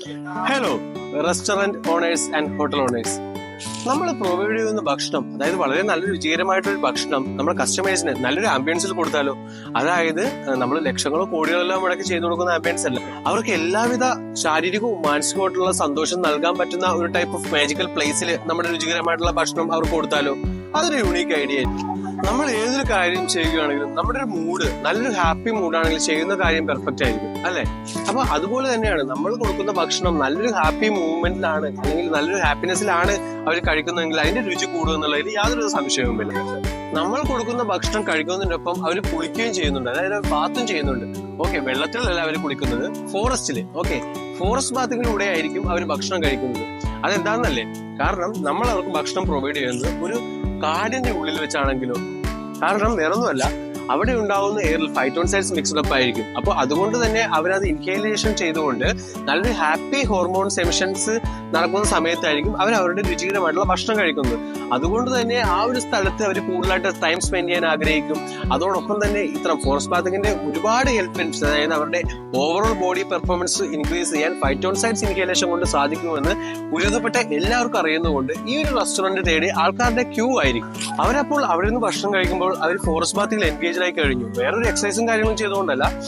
Hello restaurant owners and hotel owners നമ്മൾ provide ചെയ്യുന്ന ഭക്ഷണം അതായത് വളരെ നല്ല രുചികരമായിട്ടൊരു ഭക്ഷണം നമ്മുടെ കസ്റ്റമേഴ്സിന് നല്ലൊരു ആംബിയൻസിൽ കൊടുത്താലോ? അതായത് നമ്മൾ ലക്ഷങ്ങളോ കോടികളോ എല്ലാം മുടക്കി ചെയ്തു കൊടുക്കുന്ന ആംബിയൻസ് അല്ല. അവർക്ക് എല്ലാവിധ ശാരീരികവും മാനസികമായിട്ടുള്ള സന്തോഷം നൽകാൻ പറ്റുന്ന ഒരു ടൈപ്പ് ഓഫ് മാജിക്കൽ പ്ലേസിൽ നമ്മുടെ രുചികരമായിട്ടുള്ള ഭക്ഷണം അവർക്ക് കൊടുത്താലോ? അതൊരു യൂണീക്ക് ഐഡിയ ആയിരിക്കും. നമ്മൾ ഏതൊരു കാര്യം ചെയ്യുകയാണെങ്കിലും നമ്മുടെ ഒരു മൂഡ് നല്ലൊരു ഹാപ്പി മൂഡാണെങ്കിൽ ചെയ്യുന്ന കാര്യം പെർഫെക്റ്റ് ആയിരിക്കും അല്ലെ? അപ്പൊ അതുപോലെ തന്നെയാണ് നമ്മൾ കൊടുക്കുന്ന ഭക്ഷണം നല്ലൊരു ഹാപ്പി മൂവ്മെന്റിലാണ് അല്ലെങ്കിൽ നല്ലൊരു ഹാപ്പിനെസ്സിലാണ് അവർ കഴിക്കുന്നതെങ്കിൽ അതിന്റെ രുചി കൂടുക എന്നുള്ളതിൽ യാതൊരു സംശയവുമില്ല നമ്മൾ കൊടുക്കുന്ന ഭക്ഷണം കഴിക്കുന്നതിനൊപ്പം അവർ കുളിക്കുകയും ചെയ്യുന്നുണ്ട് അതായത് ബാത്തും ചെയ്യുന്നുണ്ട്. ഓക്കെ വെള്ളത്തിലല്ല അവർ കുളിക്കുന്നത് ഫോറസ്റ്റിൽ ഓക്കെ ഫോറസ്റ്റ് ബാത്തിങ്ങിലൂടെ ആയിരിക്കും അവർ ഭക്ഷണം കഴിക്കുന്നത്. അതെന്താണെന്നല്ലേ കാരണം നമ്മൾ അവർക്ക് ഭക്ഷണം പ്രൊവൈഡ് ചെയ്യുന്നത് ഒരു കാടിന്റെ ഉള്ളിൽ വെച്ചാണെങ്കിലും. കാരണം വേറൊന്നുമല്ല അവിടെ ഉണ്ടാവുന്ന എയറിൽ ഫൈറ്റോൺസൈഡ്സ് മിക്സ്ഡ് അപ്പ് ആയിരിക്കും. അപ്പോൾ അതുകൊണ്ട് തന്നെ അവരത് ഇൻഹേലേഷൻ ചെയ്തുകൊണ്ട് നല്ലൊരു ഹാപ്പി ഹോർമോൺ സെമിഷൻസ് നടക്കുന്ന സമയത്തായിരിക്കും അവർ അവരുടെ രുചികരമായിട്ടുള്ള ഭക്ഷണം കഴിക്കുന്നത്. അതുകൊണ്ട് തന്നെ ആ ഒരു സ്ഥലത്ത് അവർ കൂടുതലായിട്ട് ടൈം സ്പെൻഡ് ചെയ്യാൻ ആഗ്രഹിക്കും. അതോടൊപ്പം തന്നെ ഇത്ര ഫോറസ്റ്റ് ബാത്തിങ്ങിന്റെ ഒരുപാട് ബെനിഫിറ്റ്സ് അതായത് അവരുടെ ഓവറോൾ ബോഡി പെർഫോമൻസ് ഇൻക്രീസ് ചെയ്യാൻ ഫൈറ്റോൺസൈഡ്സ് ഇൻഹേലേഷൻ കൊണ്ട് സാധിക്കുമെന്ന് ഉരുതപ്പെട്ട എല്ലാവർക്കും അറിയുന്നതുകൊണ്ട് ഈ ഒരു റെസ്റ്റോറന്റ് തേടി ആൾക്കാരുടെ ക്യൂ ആയിരിക്കും. അവരപ്പോൾ അവിടെ നിന്ന് ഭക്ഷണം കഴിക്കുമ്പോൾ അവർ ഫോറസ്റ്റ് ബാത്തിൽ എൻഗേജ് ആയി കഴിഞ്ഞു. വേറൊരു എക്സസൈസും കാര്യങ്ങളും ചെയ്തുകൊണ്ടല്ല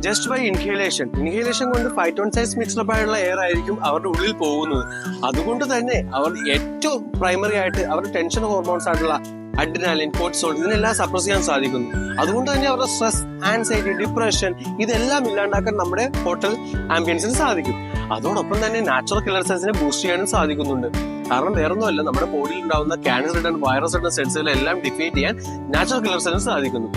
ജസ്റ്റ് ബൈ ഇൻഹേലേഷൻ ഇൻഹേലേഷൻ കൊണ്ട് ഫൈറ്റോൺസൈഡ്സ് മിക്സ്ഡ് ആയിട്ടുള്ള എയർ ആയിരിക്കും അവരുടെ ഉള്ളിൽ പോകുന്നത്. അതുകൊണ്ട് തന്നെ അവർ ഏറ്റവും പ്രൈമറി ആയിട്ട് അവരുടെ ടെൻഷൻ ഹോർമോൺസ് ആയിട്ടുള്ള അഡ്രിനാലിൻ കോർട്ടിസോൾ ഇതിനെല്ലാം സപ്രസ് ചെയ്യാൻ സാധിക്കുന്നു. അതുകൊണ്ട് തന്നെ അവരുടെ സ്ട്രെസ് ആൻസൈറ്റി ഡിപ്രഷൻ ഇതെല്ലാം ഇല്ലാണ്ടാക്കാൻ നമ്മുടെ ഹോട്ടൽ ആംബിയൻസിന് സാധിക്കും. അതോടൊപ്പം തന്നെ നാച്ചുറൽ കില്ലർ സെൽസിനെ ബൂസ്റ്റ് ചെയ്യാനും സാധിക്കുന്നുണ്ട്. കാരണം വേറൊന്നുമല്ല നമ്മുടെ ബോഡിയിൽ ഉണ്ടാവുന്ന ക്യാൻസർ റിട്ടേൺ വൈറസ് റിട്ടേൺ സെൽസുകളെല്ലാം ഡിഫീറ്റ് ചെയ്യാൻ നാച്ചുറൽ കില്ലർ സെൽസ് സാധിക്കുന്നു.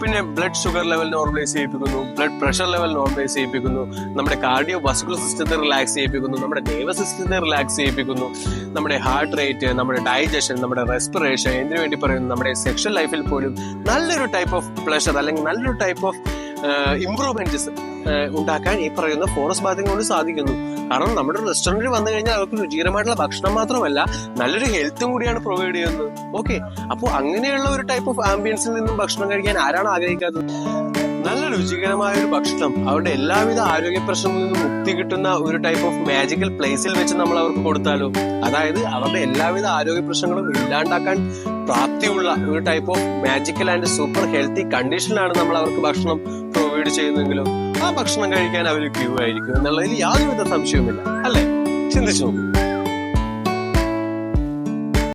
പിന്നെ ബ്ലഡ് ഷുഗർ ലെവൽ നോർമലൈസ് ചെയ്യിപ്പിക്കുന്നു ബ്ലഡ് പ്രഷർ ലെവൽ നോർമലൈസ് ചെയ്യിപ്പിക്കുന്നു നമ്മുടെ കാർഡിയോ വസ്കുലർ സിസ്റ്റത്തെ റിലാക്സ് ചെയ്യിപ്പിക്കുന്നു നമ്മുടെ nervous സിസ്റ്റത്തെ റിലാക്സ് ചെയ്യിപ്പിക്കുന്നു നമ്മുടെ ഹാർട്ട് റേറ്റ് നമ്മുടെ ഡൈജഷൻ നമ്മുടെ റെസ്പിറേഷൻ എന്തിനു വേണ്ടി പറയുന്നു നമ്മുടെ സെക്ഷൽ ലൈഫിൽ പോലും നല്ലൊരു ടൈപ്പ് ഓഫ് പ്ലഷർ അല്ലെങ്കിൽ നല്ലൊരു ടൈപ്പ് ഓഫ് ഇംപ്രൂവ്മെന്റ്സ് ഉണ്ടാക്കാൻ ഈ പറയുന്ന ഫോറസ്റ്റ് ബാത്തിങ് കൊണ്ട് സാധിക്കുന്നു. കാരണം നമ്മുടെ റെസ്റ്റോറന്റിൽ വന്നു കഴിഞ്ഞാൽ അവർക്ക് രുചികരമായിട്ടുള്ള ഭക്ഷണം മാത്രമല്ല നല്ലൊരു ഹെൽത്തും കൂടിയാണ് പ്രൊവൈഡ് ചെയ്യുന്നത്. ഓക്കെ അപ്പോൾ അങ്ങനെയുള്ള ഒരു ടൈപ്പ് ഓഫ് ആംബിയൻസിൽ നിന്നും ഭക്ഷണം കഴിക്കാൻ ആരാണ് ആഗ്രഹിക്കാത്തത്? നല്ല രുചികരമായ ഒരു ഭക്ഷണം അവരുടെ എല്ലാവിധ ആരോഗ്യ പ്രശ്നങ്ങളിൽ നിന്നും മുക്തി കിട്ടുന്ന ഒരു ടൈപ്പ് ഓഫ് മാജിക്കൽ പ്ലേസിൽ വെച്ച് നമ്മൾ അവർക്ക് കൊടുത്താലോ? അതായത് അവരുടെ എല്ലാവിധ ആരോഗ്യ പ്രശ്നങ്ങളും ഇല്ലാണ്ടാക്കാൻ പ്രാപ്തിയുള്ള ഒരു type of magical and super healthy കണ്ടീഷനിലാണ് നമ്മൾ അവർക്ക് ഭക്ഷണം പ്രൊവൈഡ് ചെയ്യുന്നെങ്കിലും ആ ഭക്ഷണം കഴിക്കാൻ അവർ ക്യൂ ആയിരിക്കും എന്നുള്ളതിൽ യാതൊരുവിധ സംശയവുമില്ല അല്ലേ? ചിന്തിച്ചു നോക്കൂ.